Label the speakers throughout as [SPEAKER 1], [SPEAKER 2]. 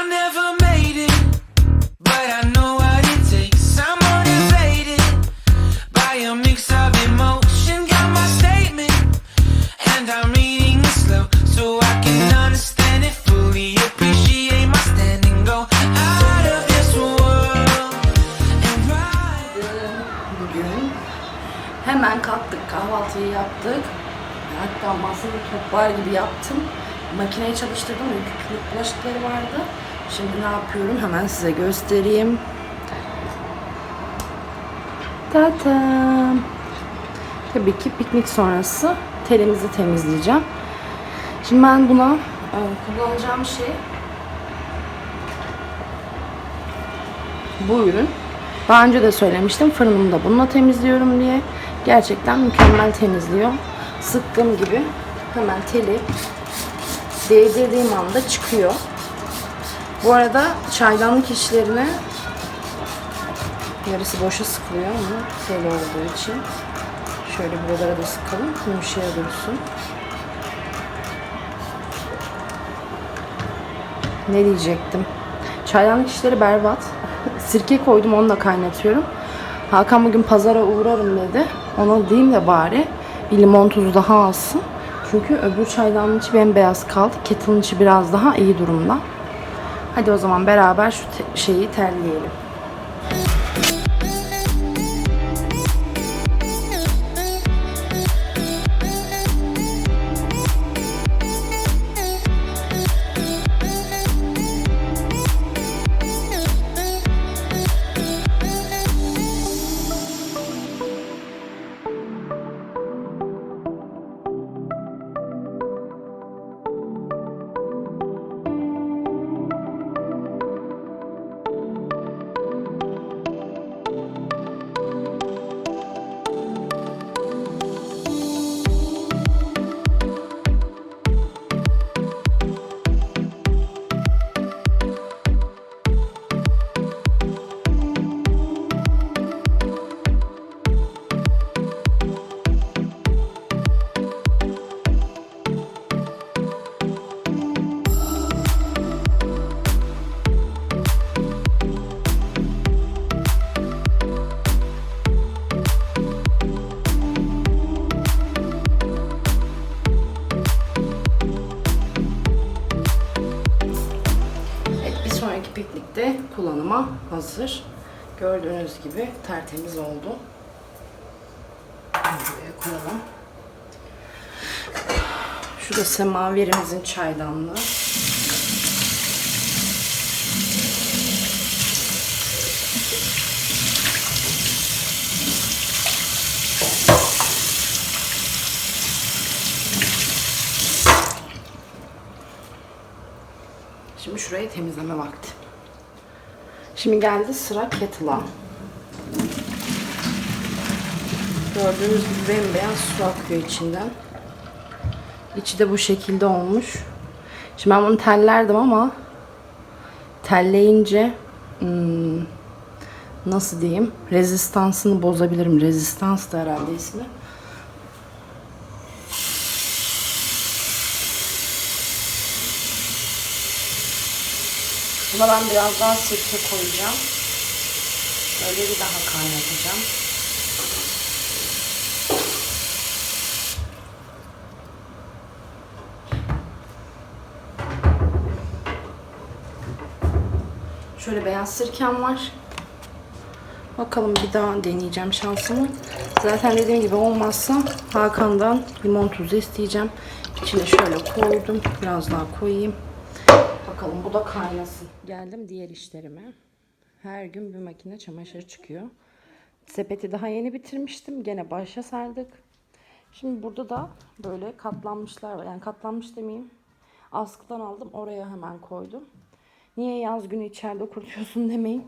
[SPEAKER 1] I never
[SPEAKER 2] Makineyi çalıştırdım, çünkü küçük bulaşıkları vardı. Şimdi ne yapıyorum hemen size göstereyim. Tatam. Tabii ki piknik sonrası telimizi temizleyeceğim. Şimdi ben buna e, kullanacağım şey bu ürün. Daha önce de söylemiştim fırınımı da bununla temizliyorum diye. Gerçekten mükemmel temizliyor. Sıktığım gibi hemen teli değdirdiğim anda çıkıyor. Bu arada çaydanlık işlerine yarısı boşa sıkılıyor ama tel olduğu için. Şöyle buralara da sıkalım. Yumuşaya dursun. Ne diyecektim? Çaydanlık işleri berbat. Sirke koydum onu da kaynatıyorum. Hakan bugün pazara uğrarım dedi. Ona diyeyim de bari bir limon tuzu daha alsın. Çünkü öbür çaydanlığın içi bembeyaz kaldı. Kettle'ın içi biraz daha iyi durumda. Hadi o zaman beraber şu te- şeyi terleyelim. Hazır. Gördüğünüz gibi tertemiz oldu. Buraya koyalım. Şu da semaverimizin çaydanlığı. Şimdi şurayı temizleme vakti. Şimdi geldi sıra kettle'a. Gördüğünüz gibi bembeyaz su akıyor içinden. İçi de bu şekilde olmuş. Şimdi ben bunu tellerdim ama telleyince hmm, nasıl diyeyim rezistansını bozabilirim. Rezistans da herhalde ismi. Buna ben biraz daha sirke koyacağım. Böyle bir daha kaynatacağım. Şöyle beyaz sirkem var. Bakalım bir daha deneyeceğim şansımı. Zaten dediğim gibi olmazsa Hakan'dan limon tuzu isteyeceğim. İçine şöyle koydum. Biraz daha koyayım. Bakalım bu da kaynasın. Geldim diğer işlerime. Her gün bir makine çamaşır çıkıyor. Sepeti daha yeni bitirmiştim. Gene başa sardık. Şimdi burada da böyle katlanmışlar var. Yani katlanmış demeyeyim. Askıdan aldım. Oraya hemen koydum. Niye yaz günü içeride kurutuyorsun demeyin.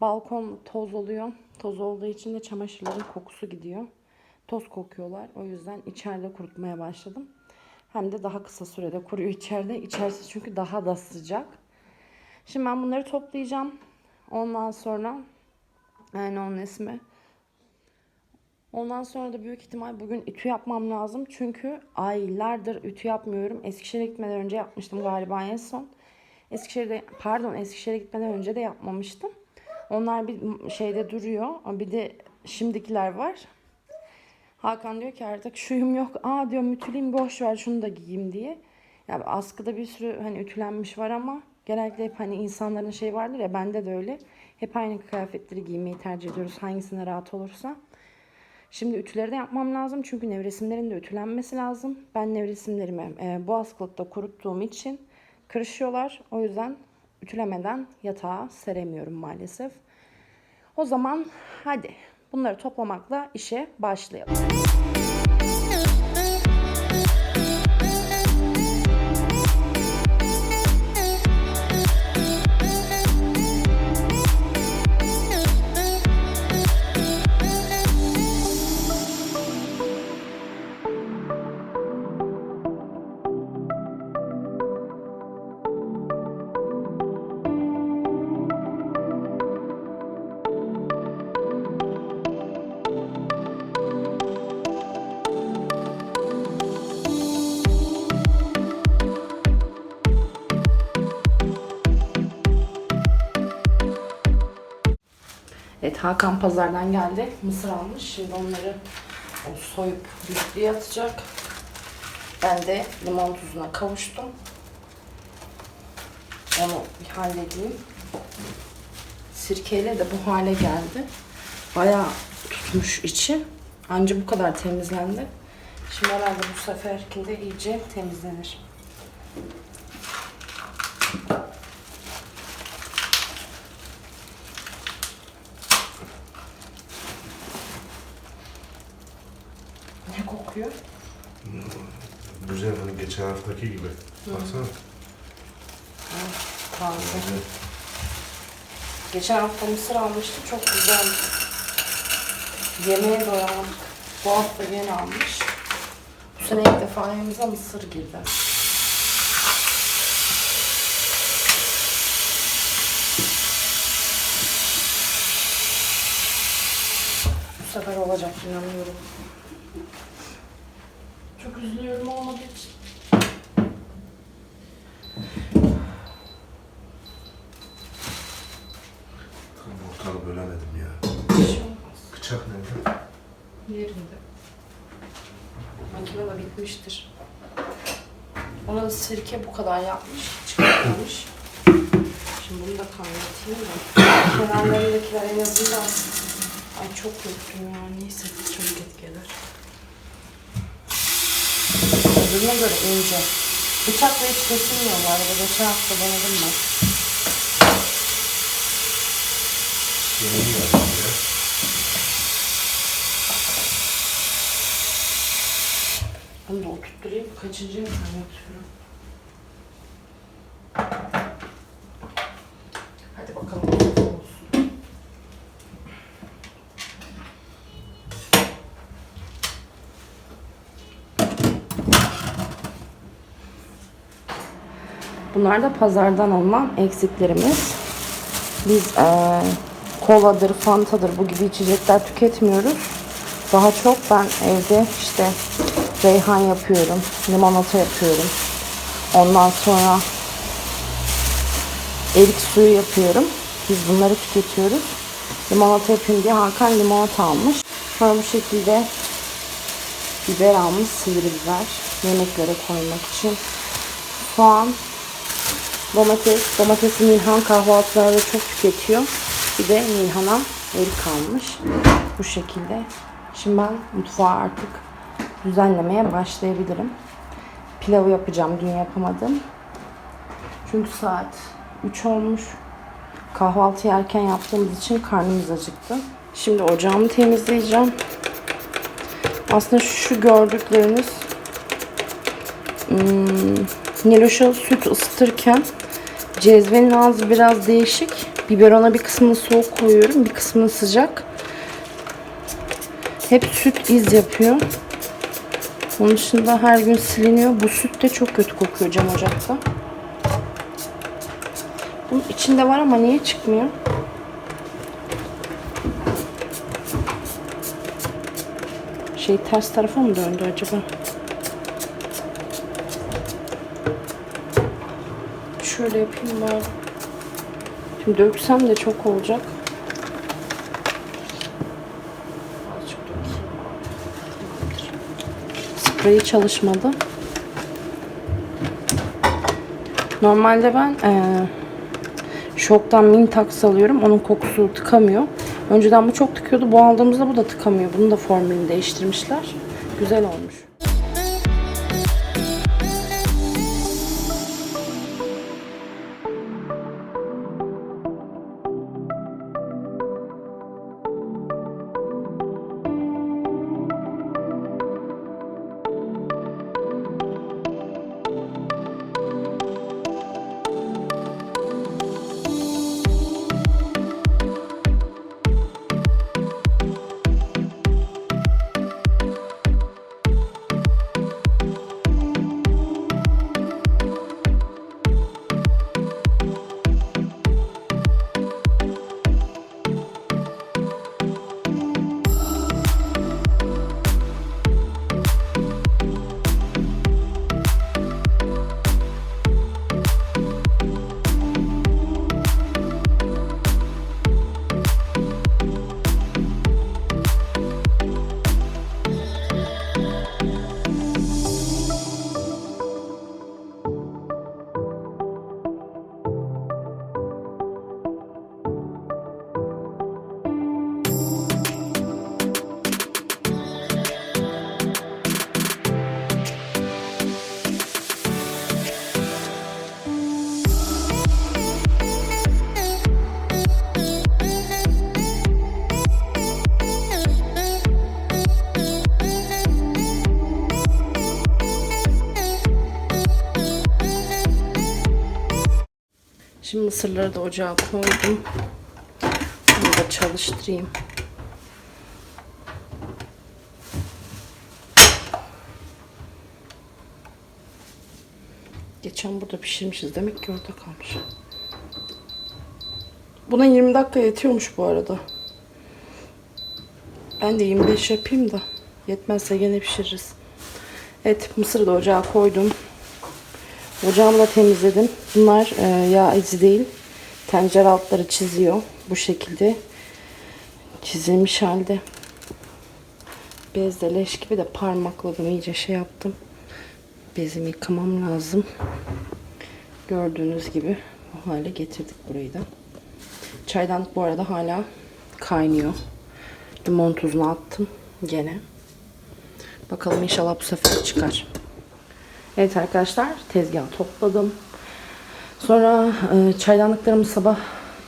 [SPEAKER 2] Balkon toz oluyor. Toz olduğu için de çamaşırların kokusu gidiyor. Toz kokuyorlar. O yüzden içeride kurutmaya başladım. Hem de daha kısa sürede kuruyor içeride. İçerisi çünkü daha da sıcak. Şimdi ben bunları toplayacağım. Ondan sonra yani onun ismi. Ondan sonra da büyük ihtimal bugün ütü yapmam lazım. Çünkü aylardır ütü yapmıyorum. Eskişehir'e gitmeden önce yapmıştım galiba en son. Eskişehir'de pardon Eskişehir'e gitmeden önce de yapmamıştım. Onlar bir şeyde duruyor. Bir de şimdikiler var. Hakan diyor ki artık şuyum yok. Aa diyor mütüleyim boş ver şunu da giyeyim diye. Ya askıda bir sürü hani ütülenmiş var ama genellikle hep hani insanların şey vardır ya bende de öyle. Hep aynı kıyafetleri giymeyi tercih ediyoruz hangisine rahat olursa. Şimdi ütüleri de yapmam lazım çünkü nevresimlerin de ütülenmesi lazım. Ben nevresimlerimi e, bu askılıkta kuruttuğum için kırışıyorlar. O yüzden ütülemeden yatağa seremiyorum maalesef. O zaman hadi bunları toplamakla işe başlayalım. Hakan pazardan geldi. Mısır almış. Şimdi onları o soyup büyüklüğe atacak. Ben de limon tuzuna kavuştum. Onu bir halledeyim. Sirkeyle de bu hale geldi. Bayağı tutmuş içi. Anca bu kadar temizlendi. Şimdi herhalde bu seferkinde iyice temizlenir. Kokuyor?
[SPEAKER 3] Güzel hani geçen haftaki gibi. Baksana.
[SPEAKER 2] Taze. Geçen hafta mısır almıştı. Çok güzel. Yemeğe doyamadık. Bu hafta yeni almış. Bu sene ilk defa evimize mısır girdi. Bu sefer olacak inanıyorum. Çok üzülüyorum olmadığı için.
[SPEAKER 3] Tam ortalığı bölemedim ya.
[SPEAKER 2] Bir şey olmaz.
[SPEAKER 3] Bıçak nerede?
[SPEAKER 2] Yerinde. Makine de bitmiştir. Ona da sirke bu kadar yapmış, çıkartmamış. Şimdi bunu da kaynatayım da. Kenarlarındakiler en azından... Ay çok korktum ya. Neyse çabuk et gelir. Öbürüne göre ince. Bıçakla hiç kesilmiyor bu arada. Geçen hafta denedim ben. Bunu da oturtturayım. Kaçıncı kaynatıyorum. Hadi bakalım. nasıl olsun. Bunlar da pazardan alınan eksiklerimiz. Biz eee koladır, fantadır bu gibi içecekler tüketmiyoruz. Daha çok ben evde işte reyhan yapıyorum, limonata yapıyorum. Ondan sonra erik suyu yapıyorum. Biz bunları tüketiyoruz. Limonata yapayım diye Hakan limonata almış. Sonra bu şekilde biber almış, sivri biber. Yemeklere koymak için. Soğan, domates. Domatesi Nilhan kahvaltılarda çok tüketiyor. Bir de Nilhan'a erik almış. Bu şekilde. Şimdi ben mutfağı artık düzenlemeye başlayabilirim. Pilavı yapacağım. Dün yapamadım. Çünkü saat 3 olmuş. Kahvaltı yerken yaptığımız için karnımız acıktı. Şimdi ocağımı temizleyeceğim. Aslında şu gördükleriniz hmm, Niloş'a süt ısıtırken cezvenin ağzı biraz değişik. Biberona bir kısmını soğuk koyuyorum, bir kısmını sıcak. Hep süt iz yapıyor. Onun dışında her gün siliniyor. Bu süt de çok kötü kokuyor cam ocakta. Bunun içinde var ama niye çıkmıyor? Şey ters tarafa mı döndü acaba? Şöyle yapayım bari. Şimdi döksem de çok olacak. Azıcık dökeyim. Çalışmadı. Normalde ben eee Şoktan Mintax alıyorum. Onun kokusu tıkamıyor. Önceden bu çok tıkıyordu. Bu aldığımızda bu da tıkamıyor. Bunun da formülünü değiştirmişler. Güzel olmuş. Mısırları da ocağa koydum. Bunu da çalıştırayım. Geçen burada pişirmişiz. Demek ki orada kalmış. Buna 20 dakika yetiyormuş bu arada. Ben de 25 yapayım da. Yetmezse gene pişiririz. Evet mısırı da ocağa koydum. Ocağımı da temizledim. Bunlar e, yağ izi değil. Tencere altları çiziyor. Bu şekilde çizilmiş halde. Bezle leş gibi de parmakladım. iyice şey yaptım. Bezimi yıkamam lazım. Gördüğünüz gibi bu hale getirdik burayı da. Çaydanlık bu arada hala kaynıyor. Limon tuzunu attım gene. Bakalım inşallah bu sefer çıkar. Evet arkadaşlar tezgahı topladım. Sonra e, çaydanlıklarımı sabah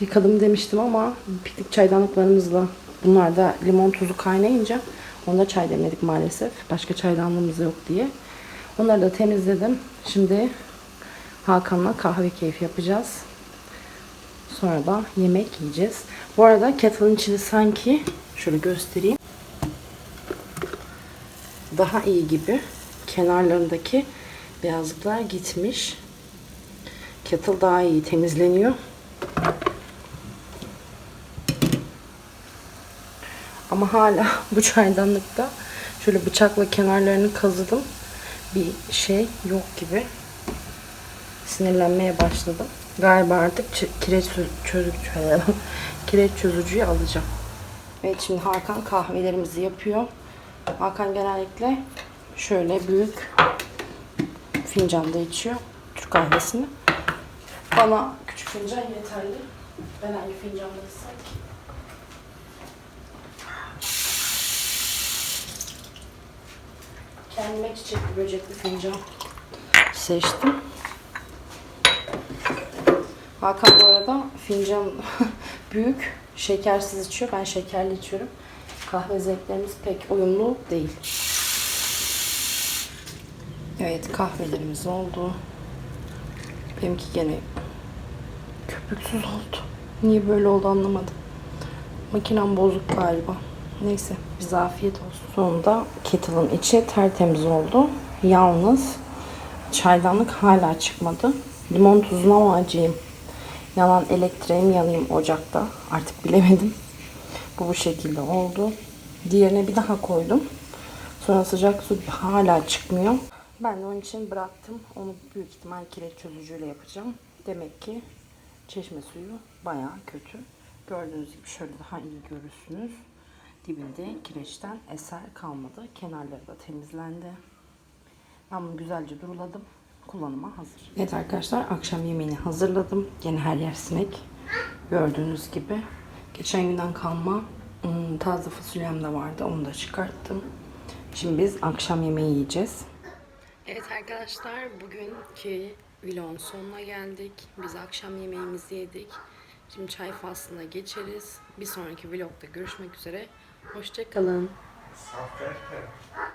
[SPEAKER 2] yıkadım demiştim ama piknik çaydanlıklarımızla bunlar da limon tuzu kaynayınca onda çay demledik maalesef. Başka çaydanlığımız yok diye. Onları da temizledim. Şimdi Hakan'la kahve keyfi yapacağız. Sonra da yemek yiyeceğiz. Bu arada kettle'ın içi sanki şöyle göstereyim. Daha iyi gibi. Kenarlarındaki beyazlıklar gitmiş. Kettle daha iyi temizleniyor. Ama hala bu çaydanlıkta şöyle bıçakla kenarlarını kazıdım. Bir şey yok gibi. Sinirlenmeye başladım. Galiba artık kireç çö- çözücü, kireç çözücüyü alacağım. Evet şimdi Hakan kahvelerimizi yapıyor. Hakan genellikle şöyle büyük fincanda içiyor Türk kahvesini. Bana küçük fincan yeterli. Ben hangi fincanda içsem ki? Kendime çiçekli böcekli fincan seçtim. Hakan bu arada fincan büyük, şekersiz içiyor. Ben şekerli içiyorum. Kahve zevklerimiz pek uyumlu değil. Evet kahvelerimiz oldu. Benimki gene köpüksüz oldu. Niye böyle oldu anlamadım. Makinem bozuk galiba. Neyse bize afiyet olsun. Sonunda kettle'ın içi tertemiz oldu. Yalnız çaydanlık hala çıkmadı. Limon tuzuna mı acıyım? Yanan elektriğim yanayım ocakta. Artık bilemedim. Bu bu şekilde oldu. Diğerine bir daha koydum. Sonra sıcak su hala çıkmıyor. Ben de onun için bıraktım. Onu büyük ihtimal kireç çözücüyle yapacağım. Demek ki çeşme suyu bayağı kötü. Gördüğünüz gibi şöyle daha iyi görürsünüz. Dibinde kireçten eser kalmadı. Kenarları da temizlendi. Ben bunu güzelce duruladım. Kullanıma hazır. Evet arkadaşlar akşam yemeğini hazırladım. Yine her yer sinek. Gördüğünüz gibi. Geçen günden kalma ım, taze fasulyem de vardı. Onu da çıkarttım. Şimdi biz akşam yemeği yiyeceğiz. Evet arkadaşlar bugünkü vlogun sonuna geldik. Biz akşam yemeğimizi yedik. Şimdi çay faslına geçeriz. Bir sonraki vlogda görüşmek üzere. Hoşçakalın.
[SPEAKER 3] Saf derken